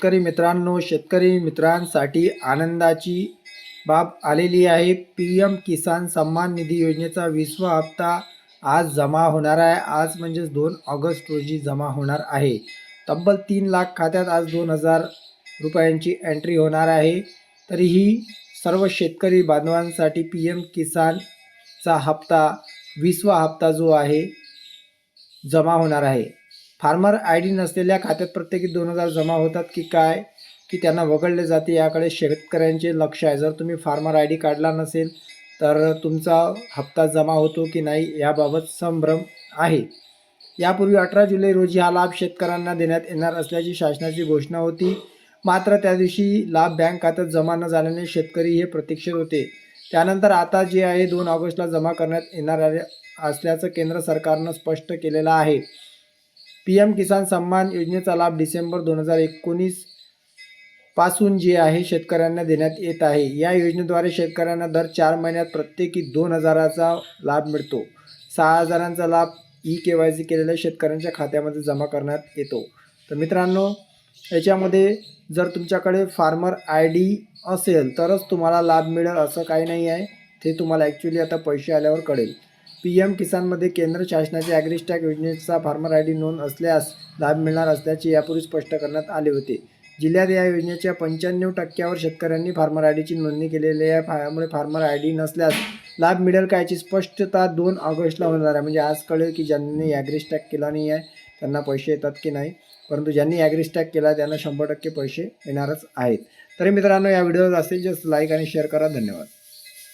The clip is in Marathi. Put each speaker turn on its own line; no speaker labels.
शेतकरी मित्रांनो शेतकरी मित्रांसाठी आनंदाची बाब आलेली आहे. पी एम किसान सन्मान निधी योजनेचा वीसवा हप्ता आज जमा होणार आहे. आज म्हणजेच दोन ऑगस्ट रोजी जमा होणार आहे. तब्बल तीन लाख खात्यात आज दोन हजार रुपयांची एंट्री होणार आहे. तरीही सर्व शेतकरी बांधवांसाठी पी एम किसानचा हप्ता वीसवा हप्ता जो आहे जमा होणार आहे. फार्मर आय डी नसलेल्या खात्यात प्रत्येकी दोन हजार जमा होतात की काय की त्यांना वगळले जाते याकडे शेतकऱ्यांचे लक्ष आहे. जर तुम्ही फार्मर आय डी काढला नसेल तर तुमचा हप्ता जमा होतो की नाही याबाबत संभ्रम आहे. यापूर्वी अठरा जुलै रोजी हा लाभ शेतकऱ्यांना देण्यात येणार असल्याची शासनाची घोषणा होती. मात्र त्या दिवशी लाभ बँक खात्यात जमा न झाल्याने शेतकरी हे प्रतीक्षेत होते. त्यानंतर आता जे आहे दोन ऑगस्टला जमा करण्यात येणार असल्याचं केंद्र सरकारनं स्पष्ट केलेलं आहे. पी एम किसान सन्मान योजनेचा लाभ डिसेंबर दोन हजार एकोणीसपासून जे आहे शेतकऱ्यांना देण्यात येत आहे. या योजनेद्वारे शेतकऱ्यांना दर चार महिन्यात प्रत्येकी दोन हजाराचा लाभ मिळतो. सहा हजारांचा लाभ ई के वाय सी केलेल्या शेतकऱ्यांच्या खात्यामध्ये जमा करण्यात येतो. तर मित्रांनो याच्यामध्ये जर तुमच्याकडे फार्मर आय डी असेल तरच तुम्हाला लाभ मिळेल असं काही नाही आहे. ते तुम्हाला ॲक्च्युली आता पैसे आल्यावर कळेल. पी एम किसानमध्ये केंद्र शासनाच्या ॲग्रिस्टॅक योजनेचा फार्मर आय डी नोंद असल्यास लाभ मिळणार असल्याचे यापूर्वी स्पष्ट करण्यात आले होते. जिल्ह्यात या योजनेच्या पंच्याण्णव टक्क्यावर शेतकऱ्यांनी फार्मर आय डीची नोंदणी केलेली आहे. त्यामुळे फार्मर आय डी नसल्यास लाभ मिळेल का याची स्पष्टता दोन ऑगस्टला होणार आहे. म्हणजे आज कळेल की ज्यांनी ॲग्रिस्टॅक केला नाही आहे त्यांना पैसे येतात की नाही. परंतु ज्यांनी ॲग्रिस्टॅक केला त्यांना शंभर टक्के पैसे येणारच आहेत. तरी मित्रांनो या व्हिडिओला जास्तीत जास्त लाईक आणि शेअर करा. धन्यवाद.